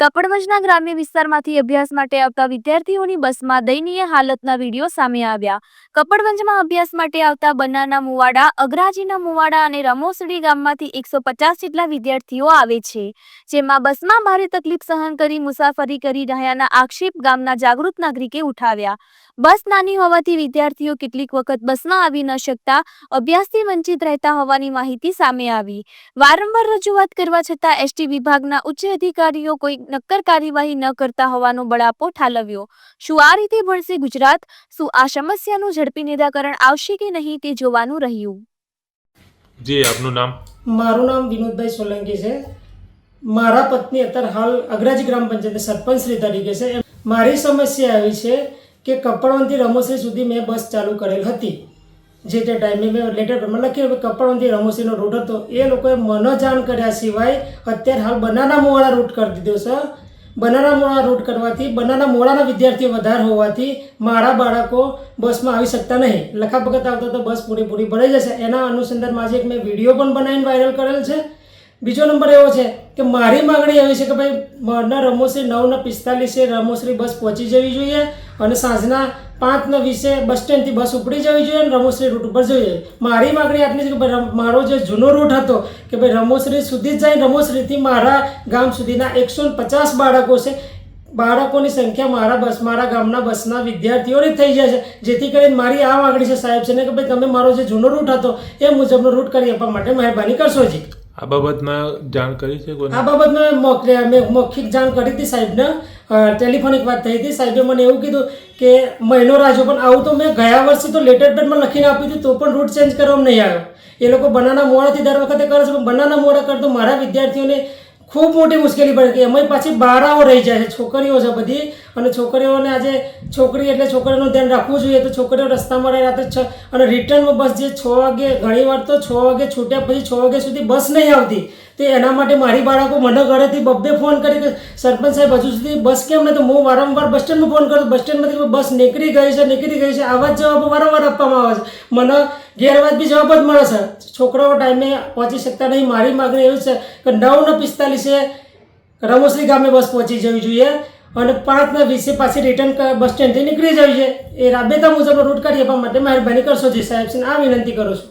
કપડવંજના ગ્રામ્ય વિસ્તારમાંથી અભ્યાસ માટે આવતા વિદ્યાર્થીઓની બસમાં દયનીય હાલતના વીડિયો સામે આવ્યા. કપડવંજમાં અભ્યાસ માટે આવતા બનાના મુવાડા, અગરાજીના મુવાડા અને રમોસડી ગામમાંથી એકસો પચાસ જેટલા વિદ્યાર્થીઓ આવે છે. જેમાં બસમાં ભારે તકલીફ સહન કરી મુસાફરી કરી રહ્યાના આક્ષેપ ગામના જાગૃત નાગરિકે ઉઠાવ્યા. બસ નાની હોવાથી વિદ્યાર્થીઓ કેટલીક વખત બસમાં આવી ન શકતા અભ્યાસથી વંચિત રહેતા હોવાની માહિતી સામે આવી. વારંવાર રજૂઆત કરવા છતાં એસટી વિભાગના ઉચ્ચ અધિકારીઓ કોઈ નક્કર કાર્યવાહી ન કરતા હોવાનો બળાપો ઠાલવ્યો. શું આ રીતે ભણશે ગુજરાત? શું આ સમસ્યાનું ઝડપી નિરાકરણ આવશે કે નહીં તે જોવાનું રહ્યું. જી આપનું નામ? મારું નામ વિનોદભાઈ સોલંકી છે. મારા પત્ની અત્યારે હાલ અગ્રાજી ગ્રામ પંચાયત સરપંચ શ્રી તરીકે છે. મારી સમસ્યા આવી છે કે કપડવંતી રમોશ્રી સુધી મેં બસ ચાલુ કરેલ હતી. જે તે ટાઈમે મેં લેટર પેપરમાં લખ્યું કે કપડવંતી રમોશ્રીનો રૂટ હતો, એ લોકોએ મને જાણ કર્યા સિવાય અત્યારે હાલ બનાના મોવાળા રૂટ કરી દીધો છે. બનાના મોળા રૂટ કરવાથી બનાના મોળાના વિદ્યાર્થીઓ વધારે હોવાથી મારા બાળકો બસમાં આવી શકતા નહીં. લખા વખત આવતા તો બસ પૂરેપૂરી ભરાઈ જશે. એના અનુસંધાનમાં આજે એક મેં વીડિયો પણ બનાવીને વાયરલ કરેલ છે. બીજો નંબર એવો છે કે મારી માગણી એવી છે કે ભાઈ મારના રમોશ્રી નવના પિસ્તાલીસે રમોશ્રી બસ પહોંચી જવી જોઈએ અને સાંજના પાંચના વીસે બસ સ્ટેન્ડથી બસ ઉપડી જવી જોઈએ અને રમોશ્રી રૂટ ઉપર જોઈએ. મારી માગણી આટલી છે કે ભાઈ મારો જે જૂનો રૂટ હતો કે ભાઈ રમોશ્રી સુધી જ જાય રમોશ્રીથી મારા ગામ સુધીના એકસો પચાસ બાળકો છે બાળકોની સંખ્યા મારા બસ મારા ગામના બસના વિદ્યાર્થીઓની થઈ જાય છે. જેથી કરીને મારી આ માગણી છે સાહેબ છે ને કે ભાઈ તમે મારો જે જૂનો રૂટ હતો એ મુજબનો રૂટ કરી આપવા માટે મહેરબાની કરશો જી. આ બાબતમાં જાણ કરી છે આ બાબતમાં મૌખિક જાણ કરી હતી સાહેબને. ટેલિફોનિક વાત થઈ હતી. સાહેબે મને એવું કીધું કે મહિનો રાજો પણ આવું તો મેં ગયા વર્ષે તો લેટર પેડમાં લખીને આપ્યું હતું, તો પણ રૂટ ચેન્જ કરવામાં નહીં આવ્યો. એ લોકો બનાના મોડાથી દર વખતે કરે છે, પણ બનાના મોડા કરતો મારા વિદ્યાર્થીઓને ખૂબ મોટી મુશ્કેલી પડે કે એમાંય પાછી બારાઓ રહી જાય છે, છોકરીઓ છે બધી. અને છોકરીઓને આજે છોકરી એટલે છોકરીઓનું ધ્યાન રાખવું જોઈએ તો છોકરીઓ રસ્તામાં રહે રાતે છ અને રિટર્નમાં બસ જે છ વાગે ઘણીવાર તો છ વાગે છૂટ્યા પછી છ વાગ્યા સુધી બસ નહીં આવતી. તે એના માટે મારી બાળકો મને ઘરેથી બબ્બે ફોન કરી કે સરપંચ સાહેબ, હજુ સુધી બસ કેમ નહીં તો હું વારંવાર બસ સ્ટેન્ડમાં ફોન કરું બસ સ્ટેન્ડમાંથી બસ નીકળી ગઈ છે, નીકળી ગઈ છે. આવા જ જવાબો વારંવાર આપવામાં આવે છે. મને ગેરવાજ બી જવાબ જ મળે છે. છોકરાઓ ટાઈમે પહોંચી શકતા નહીં. મારી માગણી એવી છે કે નવને પિસ્તાલીસે રમોસરી ગામે બસ પહોંચી જવી જોઈએ. અને પાંચના વીસે પાછી રિટર્ન બસ સ્ટેન્ડથી નીકળી જવી છે. એ રાબેતા મુજબનો રૂટ કાઢી આપવા માટે મહેરબાની કરશો જે સાહેબ છે આ વિનંતી કરું છું.